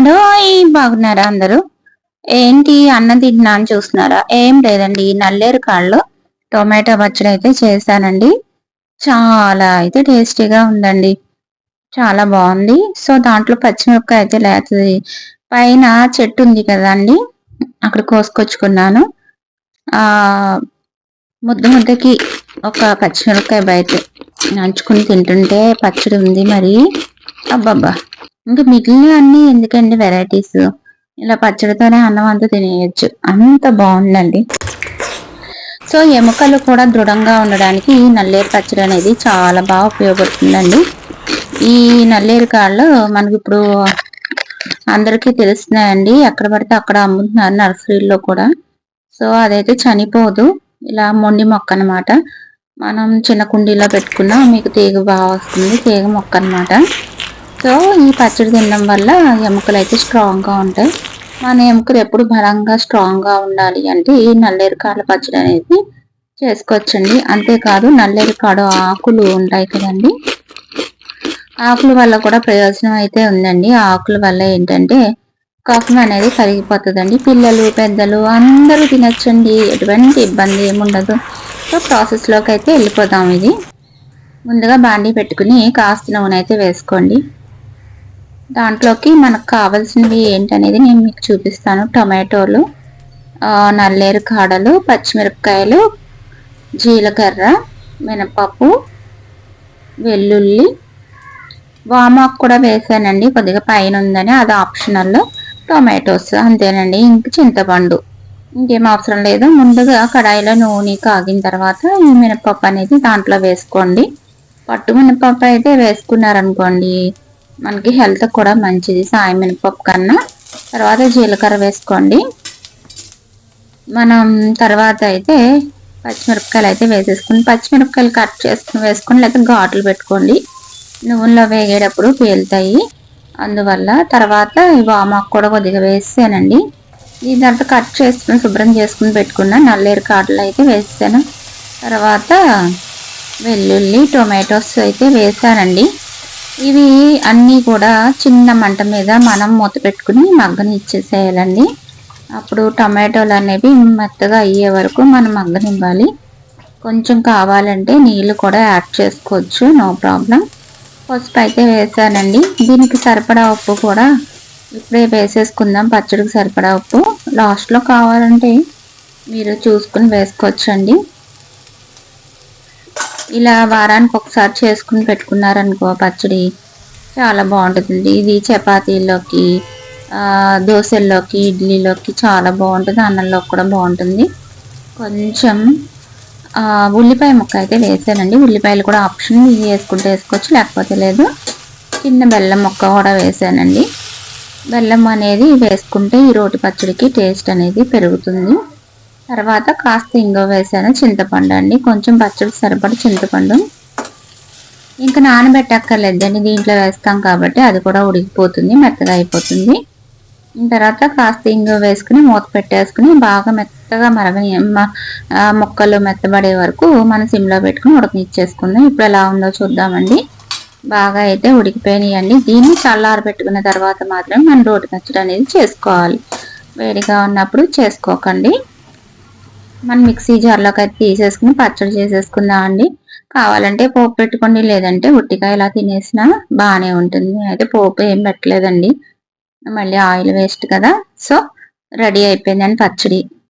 అడోయ్ బాగున్నారా అందరూ? ఏంటి అన్నం తింటున్నా అని చూస్తున్నారా? ఏం లేదండి నల్లేరు కాళ్ళు టొమాటో పచ్చడి అయితే చేశానండి. చాలా అయితే టేస్టీగా ఉందండి. చాలా బాగుంది. సో దాంట్లో పచ్చిమిరపకాయ అయితే లేతుంది. పైన చెట్టు ఉంది కదండి అక్కడ కోసుకొచ్చుకున్నాను. ఆ ముద్ద ముద్దకి ఒక పచ్చిమిరపకాయ బయట నంచుకుని తింటుంటే పచ్చడి ఉంది మరి. అబ్బబ్బా! ఇంకా మిగిలిన అన్ని ఎందుకండి వెరైటీస్ ఇలా పచ్చడితోనే అన్నం అంతా తినేయచ్చు. అంత బాగుందండి. సో ఎముకలు కూడా దృఢంగా ఉండడానికి ఈ నల్లేరు పచ్చడి అనేది చాలా బాగా ఉపయోగపడుతుందండి. ఈ నల్లేరు కాళ్ళు మనకి ఇప్పుడు అందరికీ తెలుస్తున్నాయండి. ఎక్కడ పడితే అక్కడ అమ్ముతున్నారు నర్సరీలో కూడా. సో అదైతే చనిపోదు. ఇలా మొండి మొక్క అనమాట మనం చిన్న కుండీలో పెట్టుకున్నా మీకు తీగ బాగా వస్తుంది. తీగ మొక్క అనమాట సో ఈ పచ్చడి తినడం వల్ల ఎముకలు అయితే స్ట్రాంగ్గా ఉంటాయి. మన ఎముకలు ఎప్పుడు బలంగా స్ట్రాంగ్గా ఉండాలి అంటే ఈ నల్లేరు పచ్చడి అనేది చేసుకోవచ్చండి. అంతేకాదు నల్లేరుకాడు ఆకులు ఉంటాయి కదండి. ఆకుల వల్ల కూడా ప్రయోజనం అయితే ఉందండి. ఆకుల వల్ల ఏంటంటే కఫం అనేది కరిగిపోతుందండి. పిల్లలు పెద్దలు అందరూ తినచ్చండి. ఎటువంటి ఇబ్బంది ఏముండదు సో ప్రాసెస్లోకి అయితే వెళ్ళిపోదాం ఇది. ముందుగా బాండీ పెట్టుకుని కాస్త నూనె అయితే వేసుకోండి. దాంట్లోకి మనకు కావాల్సినవి ఏంటనేది నేను మీకు చూపిస్తాను. టొమాటోలు నల్లేరు కాడలు పచ్చిమిరపకాయలు జీలకర్ర మినపప్పు వెల్లుల్లి. వామాకు కూడా వేసానండి కొద్దిగా పైన ఉందని అది ఆప్షనల్. టొమాటోస్ అంతేనండి ఇంక చింతపండు. ఇంకేం అవసరం లేదు ముందుగా కడాయిలో నూనె కాగిన తర్వాత ఈ మినపప్పు అనేది దాంట్లో వేసుకోండి. పట్టు మినపప్పు అయితే వేసుకున్నారనుకోండి మనకి హెల్త్ కూడా మంచిది. సాయం మినపప్పు కన్నా. తర్వాత జీలకర్ర వేసుకోండి. మనం తర్వాత అయితే పచ్చిమిరపకాయలు అయితే వేసేసుకుని పచ్చిమిరపకాయలు కట్ చేసుకుని వేసుకొని లేకపోతే ఘాట్లు పెట్టుకోండి. నువ్వుల్లో వేగేటప్పుడు పేలుతాయి. అందువల్ల తర్వాత వామాకు కూడా కొద్దిగా వేసానండి. దీని తర్వాత కట్ చేసుకుని శుభ్రం చేసుకుని పెట్టుకున్న నల్లేరు కాడలు అయితే వేసాను తర్వాత వెల్లుల్లి టొమాటోస్ అయితే వేసానండి. ఇవి అన్నీ కూడా చిన్న మంట మీద మనం మూత పెట్టుకుని మగ్గని ఇచ్చేసేయాలండి. అప్పుడు టమాటోలు అనేవి మెత్తగా అయ్యే వరకు మనం మగ్గనివ్వాలి కొంచెం కావాలంటే నీళ్ళు కూడా యాడ్ చేసుకోవచ్చు నో ప్రాబ్లం. పసుపు అయితే వేసానండి. దీనికి సరిపడా ఉప్పు కూడా ఇప్పుడే వేసేసుకుందాం పచ్చడికి సరిపడా ఉప్పు. లాస్ట్లో కావాలంటే మీరు చూసుకుని వేసుకోవచ్చండి. ఇలా వారానికి ఒకసారి చేసుకుని పెట్టుకున్నారనుకో పచ్చడి. చాలా బాగుంటుంది ఇది చపాతీలోకి దోశల్లోకి ఇడ్లీలోకి చాలా బాగుంటుంది. అన్నంలోకి కూడా బాగుంటుంది. కొంచెం ఉల్లిపాయ ముక్క అయితే వేసానండి. ఉల్లిపాయలు కూడా ఆప్షన్. ఇది వేసుకుంటే వేసుకోవచ్చు లేకపోతే లేదు. చిన్న బెల్లం ముక్క కూడా వేసానండి. బెల్లం అనేది వేసుకుంటే ఈ రోటి పచ్చడికి టేస్ట్ అనేది పెరుగుతుంది. తర్వాత కాస్త ఇంగో వేసాను చింతపండు అండి. కొంచెం పచ్చడి సరిపడ చింతపండు. ఇంకా నానబెట్టక్కర్లేదండి దీంట్లో వేస్తాం కాబట్టి అది కూడా ఉడికిపోతుంది మెత్తగా అయిపోతుంది. తర్వాత కాస్త ఇంగు వేసుకుని మూత పెట్టేసుకుని బాగా మెత్తగా మరగని ముక్కలు మెత్తబడే వరకు మన సిమ్లో పెట్టుకుని ఉడకనిచ్చేసుకుందాం. ఇప్పుడు ఎలా ఉందో చూద్దామండి. బాగా అయితే ఉడికిపోయినాయండి. దీన్ని చల్లారు పెట్టుకున్న తర్వాత మాత్రమే మనం రోటి పచ్చడి అనేది చేసుకోవాలి. వేడిగా ఉన్నప్పుడు చేసుకోకండి. మనం మిక్సీ జార్లోకి అయితే తీసేసుకుని పచ్చడి చేసేసుకుందాం అండి. కావాలంటే పోపు పెట్టుకోండి లేదంటే ఉట్టికాయ ఇలా తినేసినా బాగానే ఉంటుంది. అయితే పోపు ఏం పెట్టలేదండి. మళ్ళీ ఆయిల్ వేస్ట్ కదా. సో రెడీ అయిపోయిందండి పచ్చడి.